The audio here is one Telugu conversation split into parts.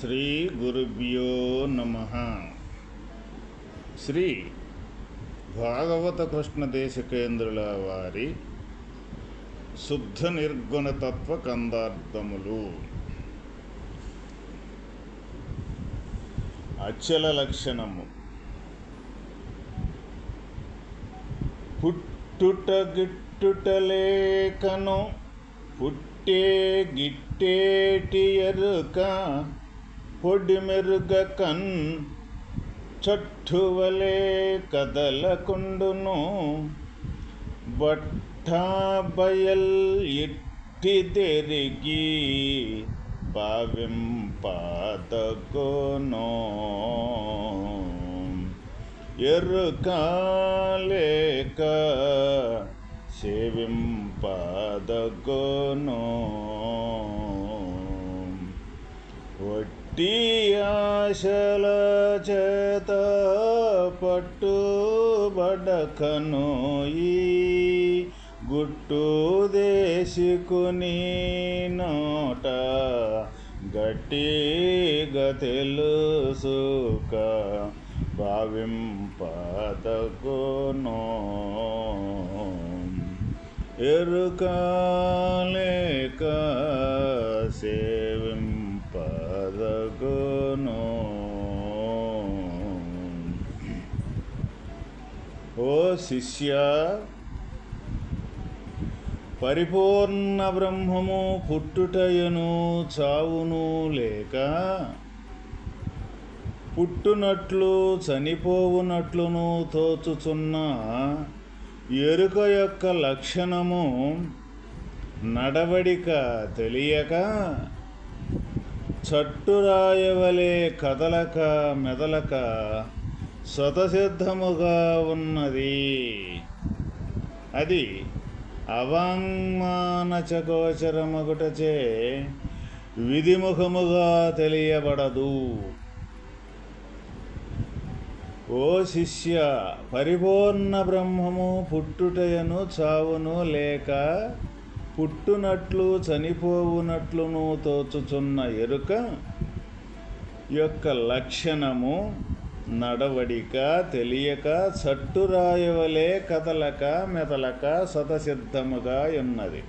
శ్రీ గురుభ్యో నమ. శ్రీ భాగవత కృష్ణ దేశకేంద్రుల వారి శుద్ధ నిర్గుణతత్వ కందార్థములు. అచల లక్షణము. పుట్టుట గిట్టుట లేఖను పుట్టే గిట్టేటి ఎరుక పొడి మెరుగ కన్ చట్టువలే కదలకుండును బట్టా బయల్ ఇట్టి తెరిగి భావింపాదగోనో ఎరుక లేక సేవింపదగోనో వట్టి ఆశల చేత పట్టుబడకను ఈ గుట్టు దేశికుని నోట గట్టిగా తెలుసుక భావింపదగోనో ఎరుక లేక ఓ శిష్య పరిపూర్ణ బ్రహ్మము పుట్టుటయను చావును లేక పుట్టునట్లు చనిపోవునట్లును తోచుచున్న ఎరుక యొక్క లక్షణము నడవడిక తెలియక చట్టురాయవలే కదలక మెదలక స్వతసిద్ధముగా ఉన్నది. అది అవాంగ్మానచగోచరమగుటచే విధిముఖముగా తెలియబడదు. ఓ శిష్య పరిపూర్ణ బ్రహ్మము పుట్టుటయను చావును లేక పుట్టునట్లు చనిపోవునట్లును తోచుచున్న ఎరుక యొక్క లక్షణము నడవడిక తెలియక చట్టురాయవలే కదలక మెదలక సతసిద్ధముగా ఉన్నది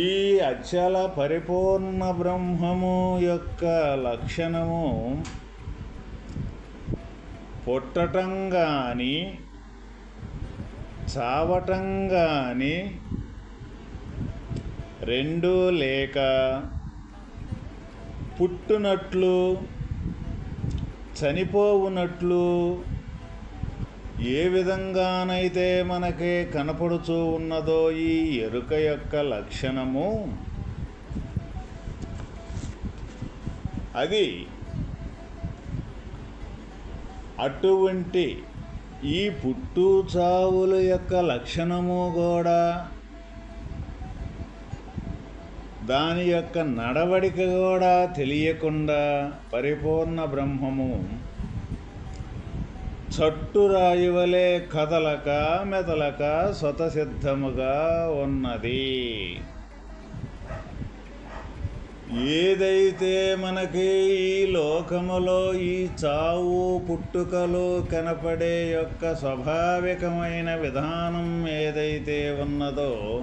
ఈ అచల పరిపూర్ణ బ్రహ్మము యొక్క లక్షణము పుట్టటం కానీ చావటం కానీ రెండు లేక పుట్టునట్లు చనిపోవునట్లు ఏ విధంగానైతే మనకి కనపడుచూ ఉన్నదో ఈ ఎరుక యొక్క లక్షణము అది అటువంటి ఈ పుట్టు చావుల యొక్క లక్షణము కూడా దాని యొక్క నడవడిక కూడా తెలియకుండా పరిపూర్ణ బ్రహ్మము చట్టురాయివలే కదలక మెదలక స్వతసిద్ధముగా ఉన్నది. ఏదైతే మనకి ఈ లోకములో ఈ చావు పుట్టుకలు కనపడే యొక్క స్వాభావికమైన విధానం ఏదైతే ఉన్నదో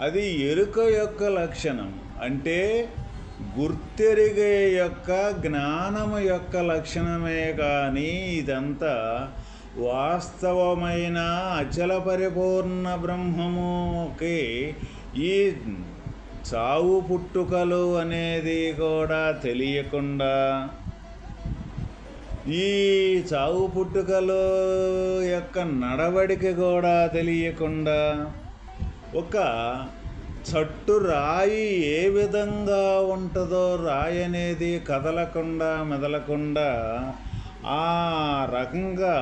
అది ఎరుక యొక్క లక్షణం. అంటే గుర్తెరిగే యొక్క జ్ఞానము యొక్క లక్షణమే కానీ ఇదంతా వాస్తవమైన అచల పరిపూర్ణ బ్రహ్మముకి ఈ చావు పుట్టుకలు అనేది కూడా తెలియకుండా ఈ చావు పుట్టుకలు యొక్క నడవడిక కూడా తెలియకుండా ఒక చట్టు రాయి ఏ విధంగా ఉంటుందో రాయి అనేది కదలకుండా మెదలకుండా ఆ రకంగా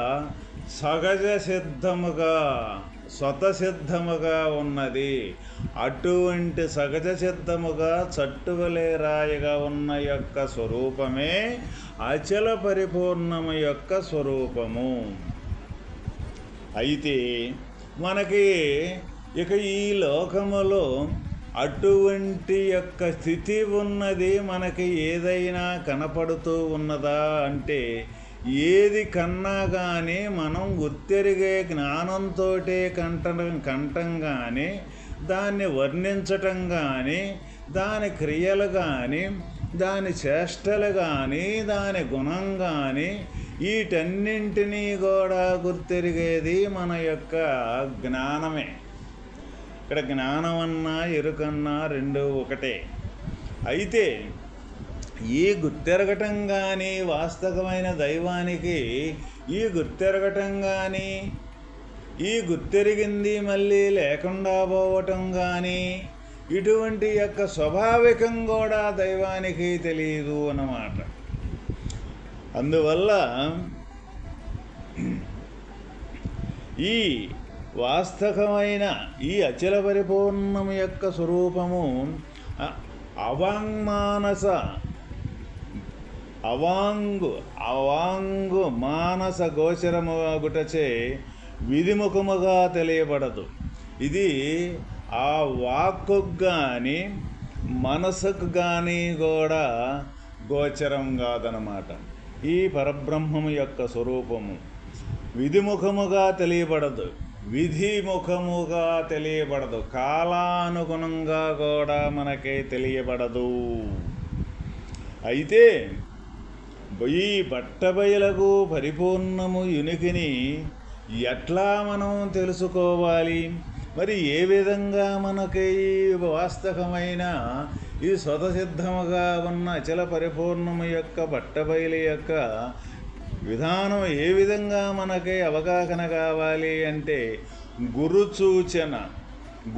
సహజ సిద్ధముగా స్వతసిద్ధముగా ఉన్నది. అటువంటి సహజ సిద్ధముగా చట్టువలే రాయిగా ఉన్న యొక్క స్వరూపమే అచల పరిపూర్ణము యొక్క స్వరూపము. అయితే మనకి ఇక ఈ లోకములో అటువంటి యొక్క స్థితి ఉన్నది మనకి ఏదైనా కనపడుతూ ఉన్నదా అంటే ఏది కన్నా కానీ మనం గుర్తెరిగే జ్ఞానంతో కంటం కంటం కానీ దాన్ని వర్ణించటం కానీ దాని క్రియలు కానీ దాని చేష్టలు కానీ దాని గుణం కానీ వీటన్నింటినీ కూడా గుర్తెరిగేది మన యొక్క జ్ఞానమే. ఇక్కడ జ్ఞానం అన్నా ఎరుకన్నా రెండు ఒకటే. అయితే ఈ గుర్తెరగటం కానీ వాస్తవమైన దైవానికి ఈ గుర్తెరగటం కానీ ఈ గుర్తెరిగింది మళ్ళీ లేకుండా పోవటం కానీ ఇటువంటి యొక్క స్వాభావికం కూడా దైవానికి తెలియదు అన్నమాట. అందువల్ల ఈ వాస్తవమైన ఈ అచల పరిపూర్ణం యొక్క స్వరూపము అవాంగ్మానస అవాంగు అవాంగు మానస గోచరముగుటచే విధిముఖముగా తెలియబడదు. ఇది ఆ వాక్కు కానీ మనసుకు కానీ కూడా గోచరం కాదనమాట ఈ పరబ్రహ్మము యొక్క స్వరూపము విధిముఖముగా తెలియబడదు విధిముఖముగా తెలియబడదు కాలానుగుణంగా కూడా మనకి తెలియబడదు. అయితే ఈ బట్టబయలకు పరిపూర్ణము యునికిని ఎట్లా మనం తెలుసుకోవాలి? మరి ఏ విధంగా మనకి వాస్తవమైన ఈ స్వతసిద్ధముగా ఉన్న అచల పరిపూర్ణము యొక్క బట్టబయలు యొక్క విధానం ఏ విధంగా మనకి అవగాహన కావాలి అంటే గురు సూచన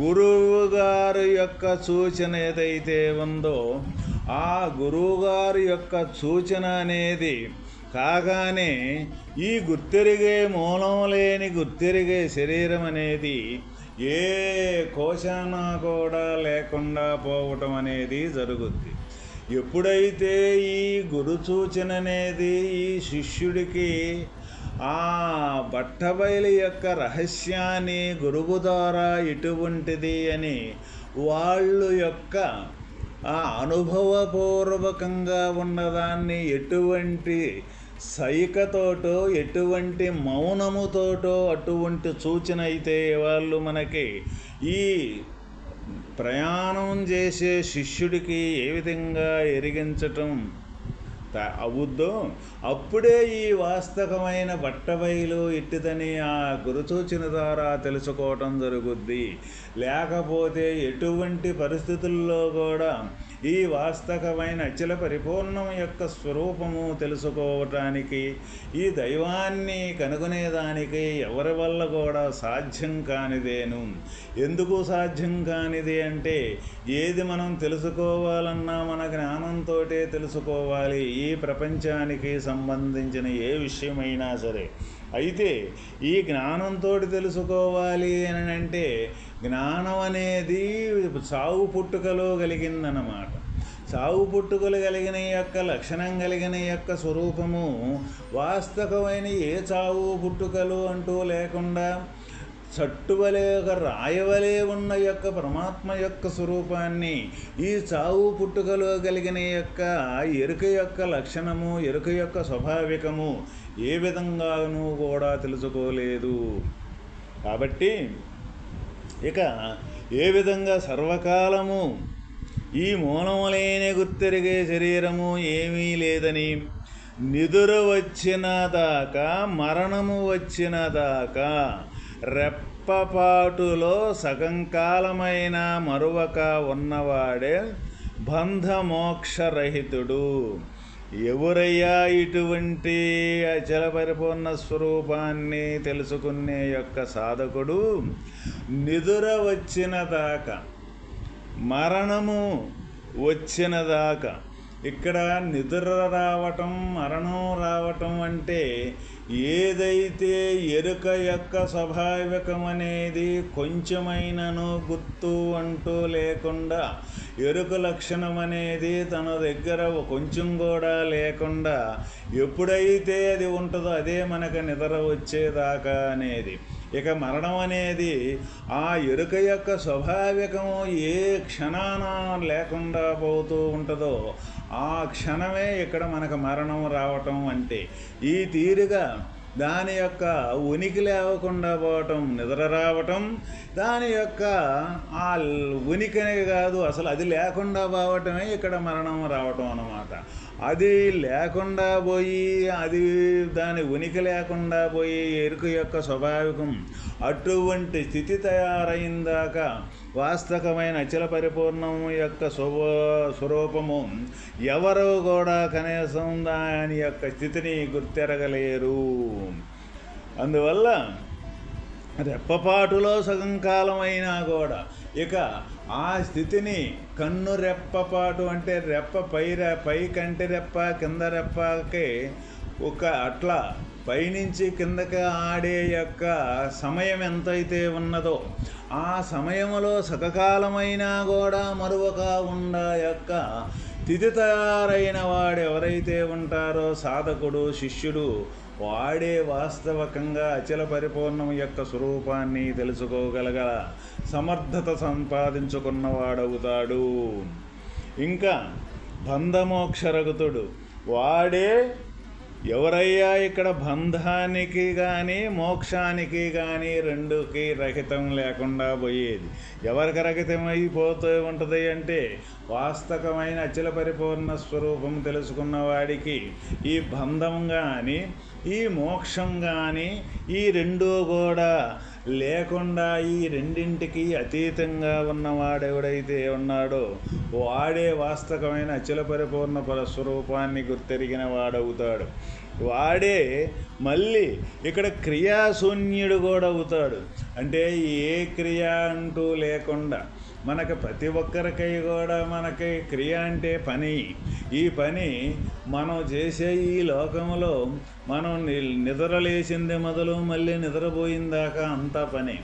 గురువుగారి యొక్క సూచన ఏదైతే ఉందో ఆ గురువుగారి యొక్క సూచన అనేది కాగానే ఈ గుర్తెరిగే మూలం లేని గుర్తెరిగే శరీరం అనేది ఏ కోశాన కూడా లేకుండా పోవటం అనేది జరుగుద్ది. ఎప్పుడైతే ఈ గురు సూచన అనేది ఈ శిష్యుడికి ఆ బట్టబయలు యొక్క రహస్యాన్ని గురువు ద్వారా ఎటువంటిది అని వాళ్ళు యొక్క ఆ అనుభవపూర్వకంగా ఉన్నదాన్ని ఎటువంటి సైకతోటో ఎటువంటి మౌనముతోటో అటువంటి సూచన అయితే వాళ్ళు మనకి ఈ ప్రయాణం చేసే శిష్యుడికి ఏ విధంగా ఎరిగించటం అవుద్దో. అప్పుడే ఈ వాస్తవమైన బట్టబయలు ఎట్టిదని ఆ గురుసూచన ద్వారా తెలుసుకోవటం జరుగుద్ది. లేకపోతే ఎటువంటి పరిస్థితుల్లో కూడా ఈ వాస్తవమైన అచల పరిపూర్ణం యొక్క స్వరూపము తెలుసుకోవటానికి ఈ దైవాన్ని కనుగొనేదానికి ఎవరి వల్ల కూడా సాధ్యం కానిదేను. ఎందుకు సాధ్యం కానిది అంటే ఏది మనం తెలుసుకోవాలన్నా మన జ్ఞానంతో తెలుసుకోవాలి. ఈ ప్రపంచానికి సంబంధించిన ఏ విషయమైనా సరే. అయితే ఈ జ్ఞానంతో తెలుసుకోవాలి అని అంటే జ్ఞానం అనేది సాగు పుట్టుకలో కలిగిందన్నమాట. చావు పుట్టుకలు కలిగిన యొక్క లక్షణం కలిగిన యొక్క స్వరూపము వాస్తవమైన ఏ చావు పుట్టుకలు అంటూ లేకుండా చట్టువలే ఒక రాయవలే ఉన్న యొక్క పరమాత్మ యొక్క స్వరూపాన్ని ఈ చావు పుట్టుకలో కలిగిన యొక్క ఎరుక యొక్క లక్షణము ఎరుక యొక్క స్వాభావికము ఏ విధంగానూ కూడా తెలుసుకోలేదు. కాబట్టి ఇక ఏ విధంగా సర్వకాలము ఈ మూలములేని గుర్తెరిగే శరీరము ఏమీ లేదని. నిదుర వచ్చిన దాకా మరణము వచ్చిన దాకా రెప్పపాటులో సగంకాలమైన మరువక ఉన్నవాడే బంధమోక్షరహితుడు. ఎవరయ్యా ఇటువంటి అచల పరిపూర్ణ స్వరూపాన్ని తెలుసుకునే యొక్క సాధకుడు? నిదుర వచ్చిన దాకా మరణము వచ్చినదాకా ఇక్కడ నిద్ర రావటం మరణం రావటం అంటే ఏదైతే ఎరుక యొక్క స్వాభావికం అనేది కొంచెమైనను గుర్తు అంటూ లేకుండా ఎరుక లక్షణం అనేది తన దగ్గర కొంచెం కూడా లేకుండా ఎప్పుడైతే అది ఉంటుందో అదే మనకు నిద్ర వచ్చేదాకా అనేది. ఇక మరణం అనేది ఆ ఎరుక యొక్క స్వాభావికం ఏ క్షణాన లేకుండా పోతూ ఉంటుందో ఆ క్షణమే ఇక్కడ మనకు మరణం రావటం అంటే. ఈ తీరుగా దాని యొక్క ఉనికి లేవకుండా పోవటం నిద్ర రావటం దాని యొక్క ఆ ఉనికినే కాదు అసలు అది లేకుండా పోవటమే ఇక్కడ మరణం రావటం అన్నమాట. అది లేకుండా పోయి అది దాని ఉనికి లేకుండా పోయి ఎరుక యొక్క స్వభావికం అటువంటి స్థితి తయారైందాక వాస్తవమైన అచల పరిపూర్ణం యొక్క స్వ స్వరూపము ఎవరు కూడా కనీసం దాని యొక్క స్థితిని గుర్తెరగలేరు. అందువల్ల రెప్పపాటులో సగం కాలమైనా కూడా ఇక ఆ స్థితిని కన్ను రెప్పపాటు అంటే రెప్ప పై పై కంటి రెప్ప కింద రెప్పకి ఒక అట్లా పైనుంచి కిందకి ఆడే యొక్క సమయం ఎంతైతే ఉన్నదో ఆ సమయంలో సకకాలమైనా కూడా మరొక ఉండ యొక్క తిథి తయారైన వాడు ఎవరైతే ఉంటారో సాధకుడు శిష్యుడు వాడే వాస్తవకంగా అచల పరిపూర్ణం యొక్క స్వరూపాన్ని తెలుసుకోగలగల సమర్థత సంపాదించుకున్నవాడవుతాడు. ఇంకా బంధమోక్షరగుతుడు వాడే ఎవరయ్యా ఇక్కడ బంధానికి కానీ మోక్షానికి కానీ రెండుకి రహితం లేకుండా పోయేది? ఎవరికి రహితం అయిపోతూ ఉంటుంది అంటే వాస్తవమైన అచల పరిపూర్ణ స్వరూపం తెలుసుకున్న వాడికి ఈ బంధం కానీ ఈ మోక్షం కానీ ఈ రెండూ కూడా లేకుండా ఈ రెండింటికి అతీతంగా ఉన్నవాడెవడైతే ఉన్నాడో వాడే వాస్తవమైన అచల పరిపూర్ణ పరస్వరూపాన్ని గుర్తెరిగిన వాడవుతాడు. వాడే మళ్ళీ ఇక్కడ క్రియాశూన్యుడు కూడా అవుతాడు అంటే ఏ క్రియ అంటూ లేకుండా మనకి ప్రతి ఒక్కరికై కూడా మనకి క్రియ అంటే పని. ఈ పని మనం చేసే ఈ లోకంలో మనం నిద్రలేసింది మొదలు మళ్ళీ నిద్రపోయిందాకా అంతా పని.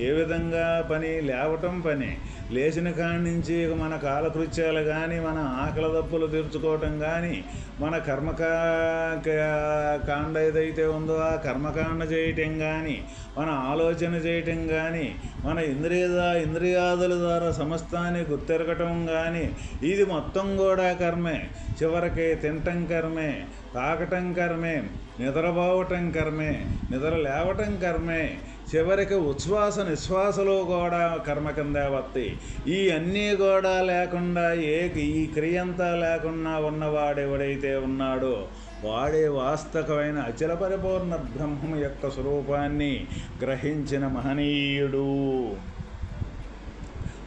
ఏ విధంగా పని? లేవటం పని. లేచిన కాడి నుంచి మన కాలకృత్యాలు కానీ మన ఆకలి దప్పులు తీర్చుకోవటం కానీ మన కర్మకా కాండ ఏదైతే ఉందో ఆ కర్మకాండ చేయటం కానీ మన ఆలోచన చేయటం కానీ మన ఇంద్రియ ఇంద్రియాదుల ద్వారా సమస్తాన్ని గుర్తెరగటం కానీ ఇది మొత్తం కూడా కర్మే. చివరికి తినటం కర్మే తాగటం కర్మే నిద్రపోవటం కర్మే నిద్ర లేవటం కర్మే చివరికి ఉచ్ఛ్వాస నిశ్వాసలో కూడా కర్మ కింద వత్తి. ఈ అన్నీ కూడా లేకుండా ఏ ఈ క్రియంతా లేకుండా ఉన్నవాడెవడైతే ఉన్నాడో వాడే వాస్తవమైన అచల పరిపూర్ణ బ్రహ్మం యొక్క స్వరూపాన్ని గ్రహించిన మహనీయుడు.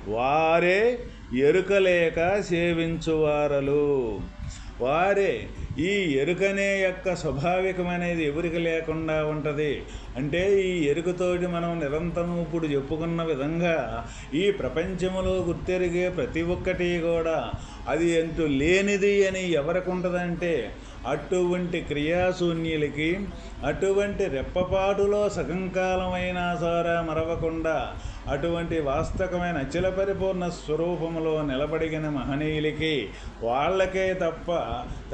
వారే ఎరుకలేక సేవించువారలు. వారే ఈ ఎరుకనే యొక్క స్వాభావికమనేది ఎవరికి లేకుండా ఉంటుంది? అంటే ఈ ఎరుకతోటి మనం నిరంతరం ఇప్పుడు చెప్పుకున్న విధంగా ఈ ప్రపంచంలో గుర్తెరిగే ప్రతి ఒక్కటి కూడా అది అంటూ లేనిది అని ఎవరికి ఉంటుందంటే అటువంటి క్రియాశూన్యులకి అటువంటి రెప్పపాటులో సగం కాలమైనా సారా మరవకుండా అటువంటి వాస్తవమైన అచల పరిపూర్ణ స్వరూపంలో నిలబడిన మహనీయులకి వాళ్ళకే తప్ప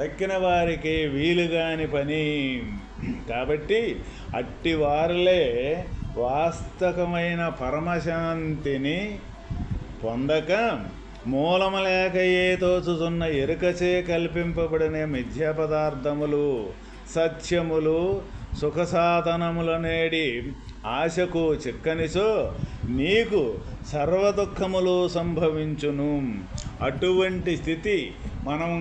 తక్కిన వారికి వీలుగాని పని. కాబట్టి అట్టి వారిలే వాస్తవమైన పరమశాంతిని పొందక మూలము లేక ఏ తోచుతున్న ఎరుకచే కల్పింపబడిన మిథ్య పదార్థములు సత్యములు సుఖసాధనములనేడి ఆశకు చిక్కనిసో నీకు సర్వదుఖములు సంభవించును. అటువంటి స్థితి మనం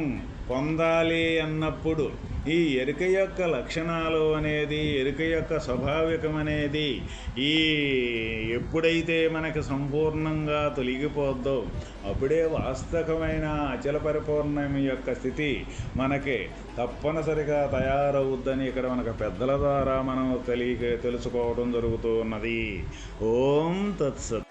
పొందాలి అన్నప్పుడు ఈ ఎరుక యొక్క లక్షణాలు అనేది ఎరుక యొక్క స్వాభావికం అనేది ఈ ఎప్పుడైతే మనకు సంపూర్ణంగా తొలగిపోద్దో అప్పుడే వాస్తవమైన అచల పరిపూర్ణం యొక్క స్థితి మనకి తప్పనిసరిగా తయారవుద్దని ఇక్కడ మనకు పెద్దల ద్వారా మనం తెలియ తెలుసుకోవడం జరుగుతూ ఉన్నది. ఓం తత్సత్.